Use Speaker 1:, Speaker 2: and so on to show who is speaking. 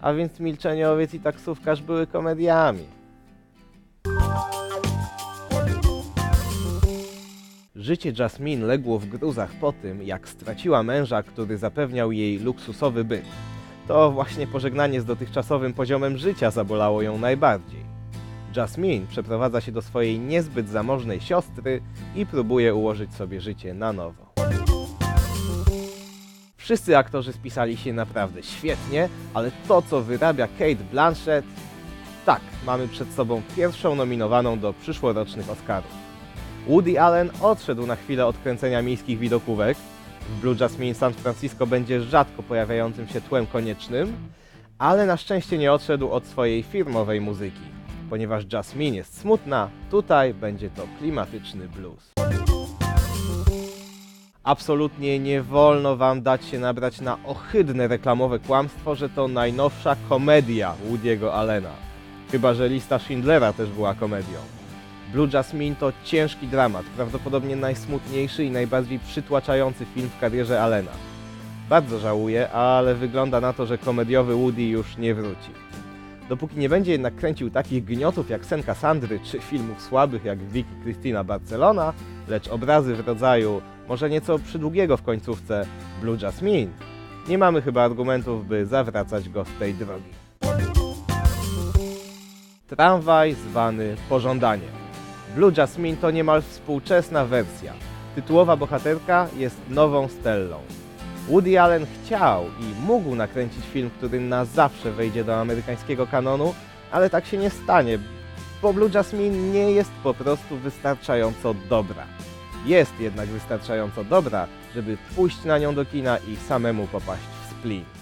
Speaker 1: a więc Milczeniowiec i Taksówkarz były komediami. Życie Jasmine legło w gruzach po tym, jak straciła męża, który zapewniał jej luksusowy byt. To właśnie pożegnanie z dotychczasowym poziomem życia zabolało ją najbardziej. Jasmine przeprowadza się do swojej niezbyt zamożnej siostry i próbuje ułożyć sobie życie na nowo. Wszyscy aktorzy spisali się naprawdę świetnie, ale to, co wyrabia Kate Blanchett, tak, mamy przed sobą pierwszą nominowaną do przyszłorocznych Oscarów. Woody Allen odszedł na chwilę od kręcenia miejskich widokówek. W Blue Jasmine San Francisco będzie rzadko pojawiającym się tłem koniecznym, ale na szczęście nie odszedł od swojej firmowej muzyki. Ponieważ Jasmine jest smutna, tutaj będzie to klimatyczny blues. Absolutnie nie wolno wam dać się nabrać na ohydne reklamowe kłamstwo, że to najnowsza komedia Woody'ego Allena. Chyba, że lista Schindlera też była komedią. Blue Jasmine to ciężki dramat, prawdopodobnie najsmutniejszy i najbardziej przytłaczający film w karierze Allena. Bardzo żałuję, ale wygląda na to, że komediowy Woody już nie wróci. Dopóki nie będzie jednak kręcił takich gniotów jak Sen Cassandry czy filmów słabych jak Vicky Cristina Barcelona, lecz obrazy w rodzaju może nieco przydługiego w końcówce Blue Jasmine, nie mamy chyba argumentów, by zawracać go z tej drogi. Tramwaj zwany Pożądanie. Blue Jasmine to niemal współczesna wersja. Tytułowa bohaterka jest nową Stellą. Woody Allen chciał i mógł nakręcić film, który na zawsze wejdzie do amerykańskiego kanonu, ale tak się nie stanie, bo Blue Jasmine nie jest po prostu wystarczająco dobra. Jest jednak wystarczająco dobra, żeby pójść na nią do kina i samemu popaść w splin.